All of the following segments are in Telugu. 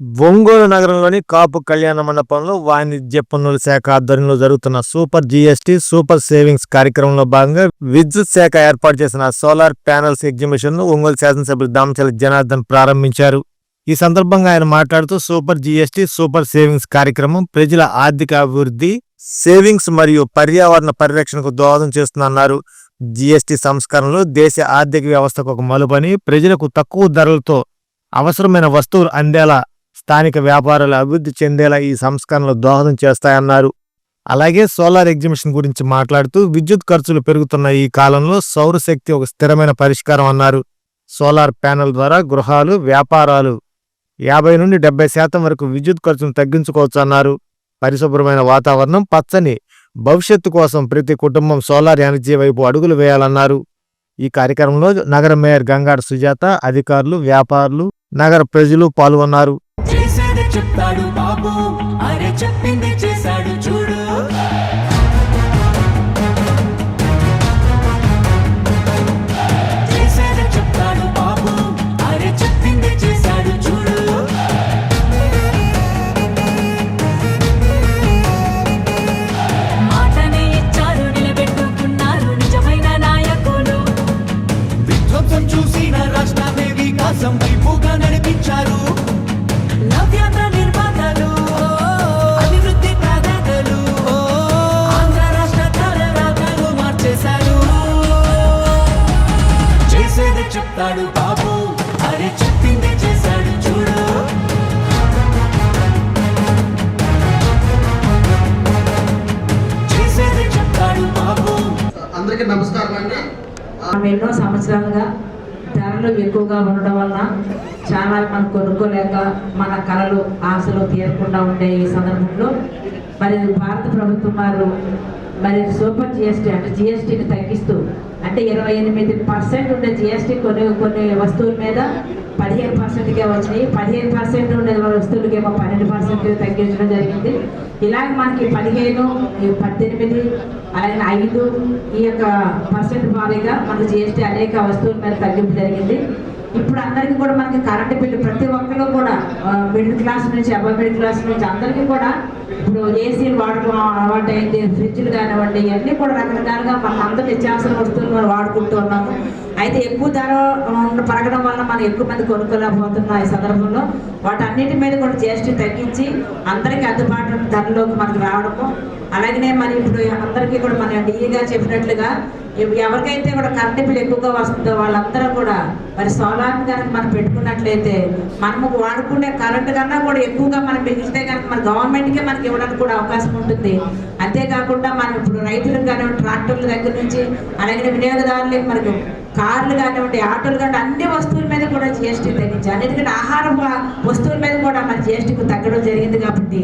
ఒంగోలు నగరంలోని కాపు కళ్యాణ మండపంలో వాణిజ్య పన్నుల శాఖ ఆధ్వర్యంలో జరుగుతున్న సూపర్ జీఎస్టీ సూపర్ సేవింగ్స్ కార్యక్రమంలో భాగంగా విద్యుత్ శాఖ ఏర్పాటు చేసిన సోలార్ ప్యానల్స్ ఎగ్జిబిషన్ను ఒంగోలు శాసనసభ్యులు దామచల జనార్దన్ ప్రారంభించారు. ఈ సందర్భంగా ఆయన మాట్లాడుతూ సూపర్ జీఎస్టీ సూపర్ సేవింగ్స్ కార్యక్రమం ప్రజల ఆర్థిక అభివృద్ధి సేవింగ్స్ మరియు పర్యావరణ పరిరక్షణకు దోహదం చేస్తుందన్నారు. జీఎస్టీ సంస్కరణలు దేశ ఆర్థిక వ్యవస్థకు ఒక మలుపని ప్రజలకు తక్కువ ధరలతో అవసరమైన వస్తువులు అందేలా స్థానిక వ్యాపారాలు అభివృద్ధి చెందేలా ఈ సంస్కరణలు దోహదం చేస్తాయన్నారు. అలాగే సోలార్ ఎగ్జిబిషన్ గురించి మాట్లాడుతూ విద్యుత్ ఖర్చులు పెరుగుతున్న ఈ కాలంలో సౌరశక్తి ఒక స్థిరమైన పరిష్కారం అన్నారు. సోలార్ ప్యానెల్ ద్వారా గృహాలు వ్యాపారాలు యాభై నుండి డెబ్బై శాతం వరకు విద్యుత్ ఖర్చును తగ్గించుకోవచ్చు అన్నారు. పరిశుభ్రమైన వాతావరణం పచ్చని భవిష్యత్తు కోసం ప్రతి కుటుంబం సోలార్ ఎనర్జీ వైపు అడుగులు వేయాలన్నారు. ఈ కార్యక్రమంలో నగర మేయర్ గంగాడ సుజాత అధికారులు వ్యాపారులు నగర ప్రజలు పాల్గొన్నారు. చెప్తాడు బాబు. అరే చెప్పింది చేశాడు. అందరికీ నమస్కారం అండి మనం ఎన్నో సంవత్సరాలుగా ధరలు ఎక్కువగా ఉండడం వలన చాలా మనం కొనుక్కోలేక మన కళలు ఆశలు తీరకుండా ఉండే ఈ సందర్భంలో మరి భారత ప్రభుత్వం వారు మరి సూపర్ జిఎస్టీ అంటే జిఎస్టీని తగ్గిస్తూ అంటే ఇరవై ఎనిమిది పర్సెంట్ ఉండే జిఎస్టీ కొన్ని కొన్ని వస్తువుల మీద పదిహేను పర్సెంట్కే వచ్చినాయి. పదిహేను పర్సెంట్ ఉండే వస్తువులకేమో పన్నెండు పర్సెంట్ తగ్గించడం జరిగింది. ఇలాగ మనకి పదిహేను పద్దెనిమిది అలాగే ఐదు ఈ యొక్క పర్సెంట్ వారీగా మన జిఎస్టీ అనేక వస్తువుల మీద తగ్గింపు జరిగింది. ఇప్పుడు అందరికీ కూడా మనకి కరెంటు బిల్లు ప్రతి ఒక్కరు కూడా మిడిల్ క్లాస్ నుంచి అబ్బా మిడిల్ క్లాస్ నుంచి అందరికీ కూడా ఇప్పుడు ఏసీలు వాడటం అలవాటు అయింది ఫ్రిడ్జ్లు కానివ్వండి ఇవన్నీ కూడా రకరకాలుగా మనం అందరూ నిత్యావసర వస్తువులు మనం వాడుకుంటూ ఉన్నాము. అయితే ఎక్కువ ధర పడగడం పెరగడం వల్ల మనం ఎక్కువ మంది కొనుక్కోలేకపోతున్న ఈ సందర్భంలో. వాటన్నిటి మీద కూడా జిఎస్టీ తగ్గించి అందరికీ అందుబాటు ధరలోకి మనకు రావడము. అలాగనే మరి ఇప్పుడు అందరికీ కూడా మన డీగా చెప్పినట్లుగా ఎవరికైతే కూడా కరెంట్ బిల్ ఎక్కువగా వస్తుందో వాళ్ళందరూ కూడా మరి సోలార్ కనుక మనం పెట్టుకున్నట్లయితే మనము వాడుకునే కరెంట్ కన్నా కూడా ఎక్కువగా మనం మిగిలితే కనుక మన గవర్నమెంట్కే మనకి ఇవ్వడానికి కూడా అవకాశం ఉంటుంది. అంతేకాకుండా మనం ఇప్పుడు రైతులకు కానీ ట్రాక్టర్ల దగ్గర నుంచి అలాగే వినియోగదారులకు మనకు కార్లు కానివ్వండి ఆటోలు కానివ్వండి అన్ని వస్తువుల మీద కూడా జిఎస్టీ తగ్గించి అన్నిటికంటే ఆహార వస్తువుల మీద కూడా మన జిఎస్టీకి తగ్గడం జరిగింది కాబట్టి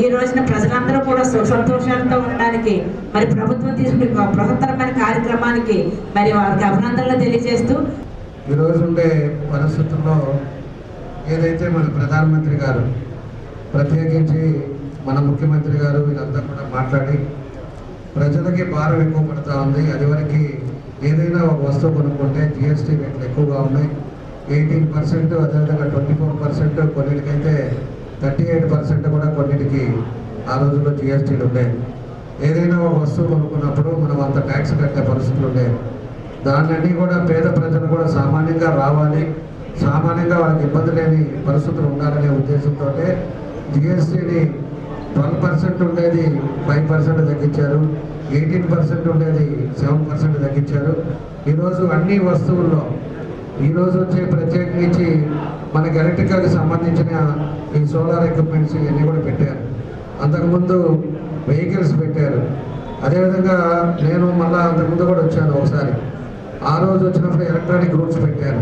ఈ రోజున ప్రజలందరూ కూడా సుఖ సంతోషాలతో ఉండడానికి మరి ప్రభుత్వం తీసుకునే బృహత్తరమైన కార్యక్రమానికి మరి వారికి అభినందనలు తెలియజేస్తూ ఈరోజు ఉండే పరిస్థితుల్లో ఏదైతే మన ప్రధానమంత్రి గారు ప్రత్యేకించి మన ముఖ్యమంత్రి గారు వీళ్ళంతా కూడా మాట్లాడి ప్రజలకి భారం ఎక్కువ పడుతూ ఉంది. అదివరకు ఏదైనా ఒక వస్తువు కొనుక్కుంటే జిఎస్టీ రేట్లు ఎక్కువగా ఉన్నాయి. ఎయిటీన్ పర్సెంట్ అదేవిధంగా ట్వంటీ ఫోర్ పర్సెంట్ కొన్నిటికైతే థర్టీ ఎయిట్ పర్సెంట్ కూడా కొన్నిటికి ఆ రోజుల్లో జిఎస్టీలు ఉండేవి ఏదైనా ఒక వస్తువు కొనుక్కున్నప్పుడు మనం అంత ట్యాక్స్ కట్టే పరిస్థితులు ఉండేవి దాన్ని కూడా పేద ప్రజలు కూడా సామాన్యంగా రావాలి. సామాన్యంగా వాళ్ళకి ఇబ్బంది లేని పరిస్థితులు ఉండాలనే ఉద్దేశంతో జిఎస్టీని ట్వెల్వ్ పర్సెంట్ ఉండేది ఫైవ్ పర్సెంట్ తగ్గించారు. ఎయిటీన్ పర్సెంట్ ఉండేది సెవెన్ పర్సెంట్ తగ్గించారు. ఈరోజు అన్ని వస్తువుల్లో ఈరోజు వచ్చే ప్రత్యేకించి మనకి ఎలక్ట్రికల్కి సంబంధించిన ఈ సోలార్ ఎక్విప్మెంట్స్ ఇవన్నీ కూడా పెట్టారు. అంతకుముందు వెహికల్స్ పెట్టారు. అదేవిధంగా నేను మళ్ళీ అంతకుముందు కూడా వచ్చాను ఒకసారి. ఆ రోజు వచ్చినప్పుడు ఎలక్ట్రానిక్ రూట్స్ పెట్టారు.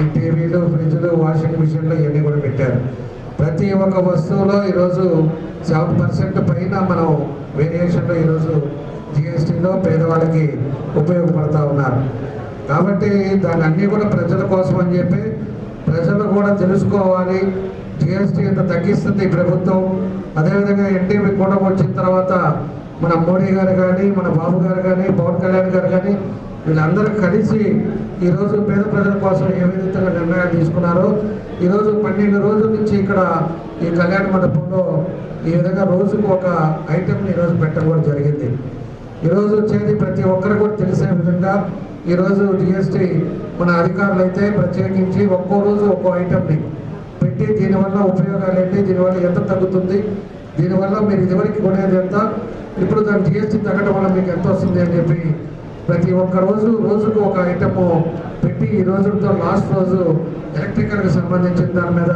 ఈ టీవీలు ఫ్రిడ్జ్లు వాషింగ్ మిషన్లు ఇవన్నీ కూడా పెట్టారు. ప్రతి ఒక్క వస్తువులో ఈరోజు సెవెన్ పర్సెంట్ పైన మనం వేరియేషన్లో ఈరోజు జిఎస్టీలో పేదవాళ్ళకి ఉపయోగపడతా ఉన్నారు. కాబట్టి దాన్ని అన్నీ కూడా ప్రజల కోసం అని చెప్పి ప్రజలు కూడా తెలుసుకోవాలి. జిఎస్టీ ఎంత తగ్గిస్తుంది ప్రభుత్వం. అదేవిధంగా ఎన్టీవీ కూడా వచ్చిన తర్వాత మన మోడీ గారు కానీ మన బాబు గారు కానీ పవన్ కళ్యాణ్ గారు కానీ వీళ్ళందరూ కలిసి ఈరోజు పేద ప్రజల కోసం ఏ విధంగా నిర్ణయాలు తీసుకున్నారో ఈరోజు పన్నెండు రోజుల నుంచి ఇక్కడ ఈ కళ్యాణ మండపంలో ఈ విధంగా రోజుకు ఒక ఐటెంని ఈరోజు పెట్టడం కూడా జరిగింది. ఈరోజు వచ్చేది ప్రతి ఒక్కరు కూడా తెలిసే విధంగా ఈరోజు జిఎస్టీ మన అధికారులు అయితే ప్రత్యేకించి ఒక్కో రోజు ఒక్కో ఐటెంని పెట్టి దీనివల్ల ఉపయోగాలు ఏంటి దీనివల్ల ఎంత తగ్గుతుంది దీనివల్ల మీరు ఇదివరకు కొనేది ఎంత ఇప్పుడు దాని జిఎస్టీ తగ్గడం వల్ల మీకు ఎంత వస్తుంది అని చెప్పి ప్రతి ఒక్క రోజు రోజుకు ఒక ఐటమ్ పెట్టి ఈ రోజుతో లాస్ట్ రోజు ఎలక్ట్రికల్కి సంబంధించిన దాని మీద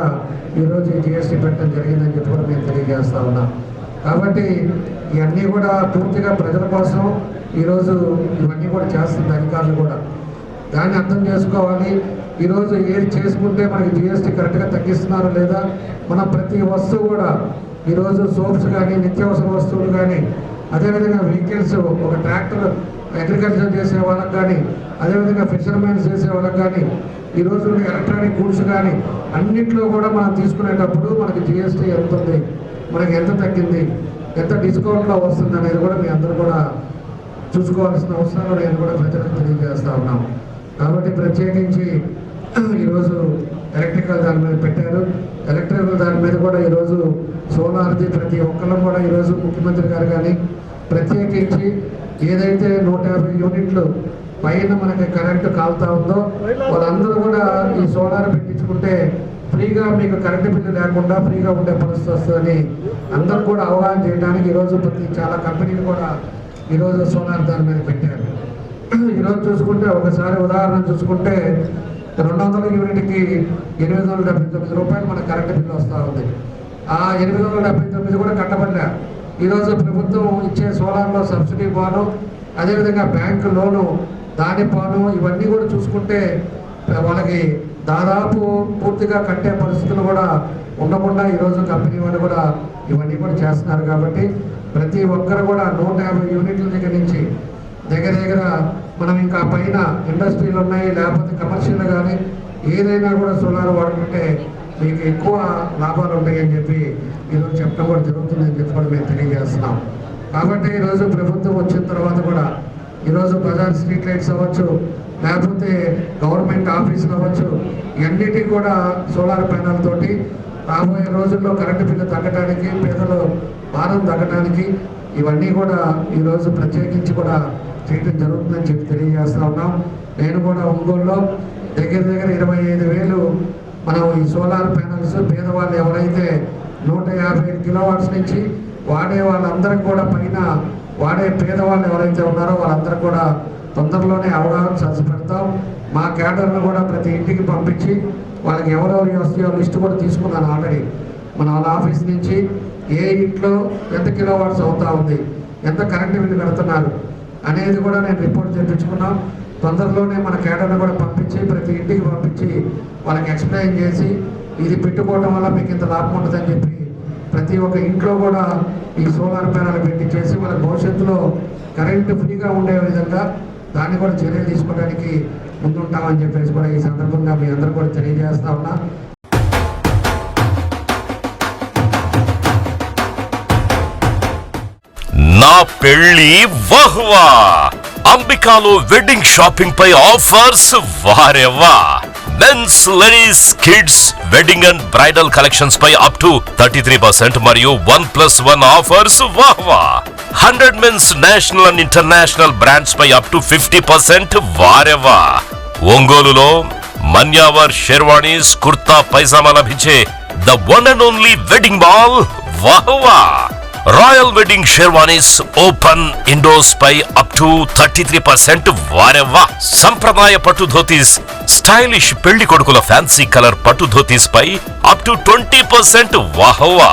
ఈరోజు ఈ జిఎస్టీ పెట్టడం జరిగిందని చెప్పి కూడా మేము తెలియజేస్తా ఉన్నాం. కాబట్టి ఇవన్నీ కూడా పూర్తిగా ప్రజల కోసం ఈరోజు ఇవన్నీ కూడా చేస్తుంది అధికారులు కూడా. దాన్ని అర్థం చేసుకోవాలి. ఈరోజు ఏది చేసుకుంటే మనకి జిఎస్టీ కరెక్ట్గా తగ్గిస్తున్నారు లేదా మన ప్రతి వస్తువు కూడా ఈరోజు సోప్స్ కానీ నిత్యావసర వస్తువులు కానీ అదేవిధంగా వెహికల్స్ ఒక ట్రాక్టర్ అగ్రికల్చర్ చేసే వాళ్ళకి కానీ అదేవిధంగా ఫిషర్మెన్స్ చేసే వాళ్ళకి కానీ ఈరోజు ఎలక్ట్రానిక్ గూడ్స్ కానీ అన్నిట్లో కూడా మనం తీసుకునేటప్పుడు మనకి జిఎస్టీ ఎంత ఉంది? మనకి ఎంత తగ్గింది? ఎంత డిస్కౌంట్లో వస్తుంది అనేది కూడా మీ అందరూ కూడా చూసుకోవాల్సిన అవసరాలు నేను కూడా ప్రజలకు తెలియజేస్తా ఉన్నాం. కాబట్టి ప్రత్యేకించి ఈరోజు ఎలక్ట్రికల్ దాని మీద పెట్టారు. ఎలక్ట్రికల్ దాని మీద కూడా ఈరోజు సోలార్ది ప్రతి ఒక్కరు కూడా ఈరోజు ముఖ్యమంత్రి గారు కానీ ప్రత్యేకించి ఏదైతే నూట యాభై యూనిట్లు పైన మనకి కరెంటు కాలుతా ఉందో వాళ్ళందరూ కూడా ఈ సోలార్ పెట్టించుకుంటే ఫ్రీగా మీకు కరెంటు బిల్లు లేకుండా ఫ్రీగా ఉండే పరిస్థితి వస్తుందని అందరూ కూడా అవగాహన చేయడానికి ఈరోజు ప్రతి చాలా కంపెనీలు కూడా ఈరోజు సోలార్ దాని మీద పెట్టారు. ఈరోజు చూసుకుంటే ఒకసారి ఉదాహరణ చూసుకుంటే రెండు వందల యూనిట్కి ఎనిమిది వందల డెబ్బై తొమ్మిది రూపాయలు మన కరెంటు బిల్లు వస్తూ ఉంది. ఆ ఎనిమిది వందల డెబ్బై తొమ్మిది కూడా కట్టబడలే. ఈరోజు ప్రభుత్వం ఇచ్చే సోలార్లో సబ్సిడీ పాను అదేవిధంగా బ్యాంకు లోను దాని పాను ఇవన్నీ కూడా చూసుకుంటే వాళ్ళకి దాదాపు పూర్తిగా కట్టే పరిస్థితులు కూడా ఉండకుండా ఈరోజు కంపెనీ వాళ్ళు కూడా ఇవన్నీ కూడా చేస్తున్నారు కాబట్టి ప్రతి ఒక్కరు కూడా నూట యాభై యూనిట్ల దగ్గర నుంచి దగ్గర దగ్గర మనం ఇంకా పైన ఇండస్ట్రీలు ఉన్నాయి లేకపోతే కమర్షియల్ కానీ ఏదైనా కూడా సోలార్ వాడుకుంటే మీకు ఎక్కువ లాభాలు ఉంటాయని చెప్పి ఈరోజు చెప్పడం కూడా జరుగుతుందని చెప్పి కూడా మేము తెలియజేస్తున్నాం. కాబట్టి ఈరోజు ప్రభుత్వం వచ్చిన తర్వాత కూడా ఈరోజు బజార్ స్ట్రీట్ లైట్స్ అవ్వచ్చు లేకపోతే గవర్నమెంట్ ఆఫీసులు అవ్వచ్చు ఇవన్నిటి కూడా సోలార్ ప్యానల్ తోటి రాబోయే రోజుల్లో కరెంటు బిల్లు తగ్గడానికి పేదలు భారం తగ్గడానికి ఇవన్నీ కూడా ఈరోజు ప్రత్యేకించి కూడా చేయడం జరుగుతుందని చెప్పి తెలియజేస్తా ఉన్నాం. నేను కూడా ఒంగోలులో దగ్గర దగ్గర ఇరవై ఐదు వేలు మనం ఈ సోలార్ ప్యానల్స్ పేదవాళ్ళు ఎవరైతే నూట యాభై కిలోవాట్స్ నుంచి వాడే వాళ్ళందరికీ కూడా పైన వాడే పేదవాళ్ళు ఎవరైతే ఉన్నారో వాళ్ళందరూ కూడా తొందరలోనే అవగాహన సర్చ్ పెడతాం. మా క్యాడర్ను కూడా ప్రతి ఇంటికి పంపించి వాళ్ళకి ఎవరెవరు వస్తాయో లిస్ట్ కూడా తీసుకున్నాను ఆల్రెడీ. మన వాళ్ళ ఆఫీస్ నుంచి ఏ ఇంట్లో ఎంత కిలోవాట్స్ అవుతా ఉంది ఎంత కరెంటు బిల్లు కడుతున్నారు అనేది కూడా నేను రిపోర్ట్ తెప్పించుకున్నాం. తొందరలోనే మన కేడర్ను కూడా పంపించి ప్రతి ఇంటికి పంపించి వాళ్ళకి ఎక్స్ప్లెయిన్ చేసి ఇది పెట్టుకోవడం వల్ల మీకు ఇంత లాభం ఉంటుందని చెప్పి ప్రతి ఒక్క ఇంట్లో కూడా ఈ సోలార్ ప్యానల్ పెట్టి చేసి వాళ్ళ భవిష్యత్తులో కరెంటు ఫ్రీగా ఉండే విధంగా దాన్ని కూడా చర్యలు తీసుకోవడానికి ముందుంటామని చెప్పేసి కూడా ఈ సందర్భంగా మీ అందరూ కూడా తెలియజేస్తా ఉన్నా. నా పెళ్ళి వహ్వా. అంబికాలో వెడ్డింగ్ షాపింగ్ పై offers వారెవ్వా. Mens ladies kids wedding and bridal collections pi up to thirty three percent మరియు one plus one offers వాహ్వా. Hundred mens national and international brands pi up to fifty percent వారెవ్వా. ఒంగోలులో మన్యావర్ షెర్వాణీస్ కుర్తా పైజామా లభించే the one and only wedding ball వాహ్వా. Royal wedding sherwanis open indoors pi up to thirty three percent వారెవ్వా. సంప్రదాయ పట్టు ధోతీస్ స్టైలిష్ పెళ్ళి కొడుకుల ఫ్యాన్సీ కలర్ పట్టు ధోతీస్ పై అప్ టు ట్వంటీ పర్సెంట్ వాహవా.